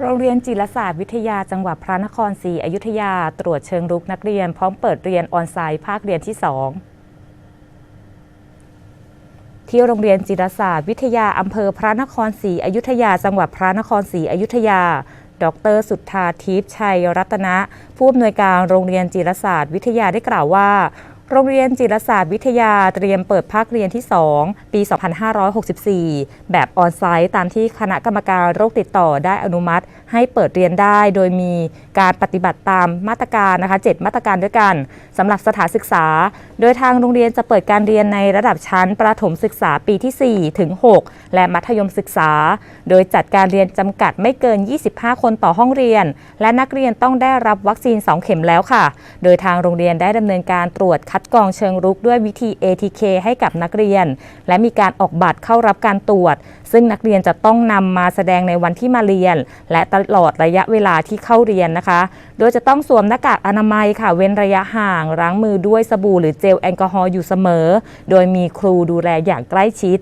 โรงเรียนจิรศาสตร์วิทยาจังหวัดพระนครศรีอยุธยา ตรวจเชิงรุกนักเรียน พร้อมเปิดเรียนออนไลน์ภาคเรียนที่ 2 ที่โรงเรียนจิรศาสตร์วิทยาอำเภอพระนครศรีอยุธยา จังหวัดพระนครศรีอยุธยา ดร สุทธาทิพย์ชัยรัตนะ ผู้อำนวยการโรงเรียนจิรศาสตร์วิทยาได้กล่าวว่า โรงเรียนจิรศาสตร์วิทยาเตรียมเปิดภาคเรียนที่ 2 ปี 2564 แบบออนไซต์ตามที่คณะกรรมการโรคติดต่อได้อนุมัติ ให้เปิดเรียนได้ โดยมีการปฏิบัติตามมาตรการนะคะ 7 มาตรการด้วยกันสำหรับสถานศึกษา โดยทางโรงเรียนจะเปิดการเรียนในระดับชั้นประถมศึกษาปีที่ 4 ถึง 6 และมัธยมศึกษา โดยจัดการเรียนจำกัดไม่เกิน 25 คนต่อห้องเรียน และนักเรียนต้องได้รับวัคซีน 2 เข็มแล้วค่ะ โดยทางโรงเรียนได้ดำเนินการตรวจคััดกรองเชิงรุกด้วยวิธี ATK ให้กับนักเรียน และมีการออกบัตรเข้ารับการตรวจ ซึ่งนักเรียนจะต้องนำมาแสดงในวันที่มาเรียน และตลอดระยะเวลาที่เข้าเรียนนะคะ โดยจะต้องสวมหน้ากากอนามัยค่ะ เว้นระยะห่างล้างมือด้วยสบู่หรือเจลแอลกอฮอล์อยู่เสมอ โดยมีครูดูแลอย่างใกล้ชิด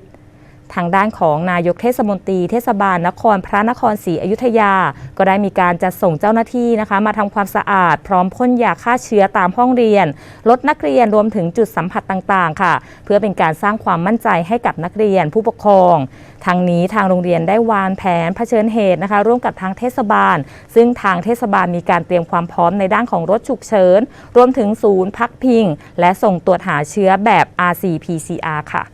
ทางด้านของนายกเทศมนตรีเทศบาลนครพระนครศรีอยุธยา ก็ได้มีการจัดส่งเจ้าหน้าที่นะคะ มาทำความสะอาด พร้อมพ่นยาฆ่าเชื้อตามห้องเรียน ลดนักเรียนรวมถึงจุดสัมผัสต่างๆ ค่ะ เพื่อเป็นการสร้างความมั่นใจให้กับนักเรียนผู้ปกครองทางนี้ทางโรงเรียนได้วางแผนเผชิญเหตุนะคะ ร่วมกับทางเทศบาล ซึ่งทางเทศบาลมีการเตรียมความพร้อมในด้านของรถฉุกเฉิน รวมถึงศูนย์พักพิง และส่งตรวจหาเชื้อแบบ RC-PCR ค่ะ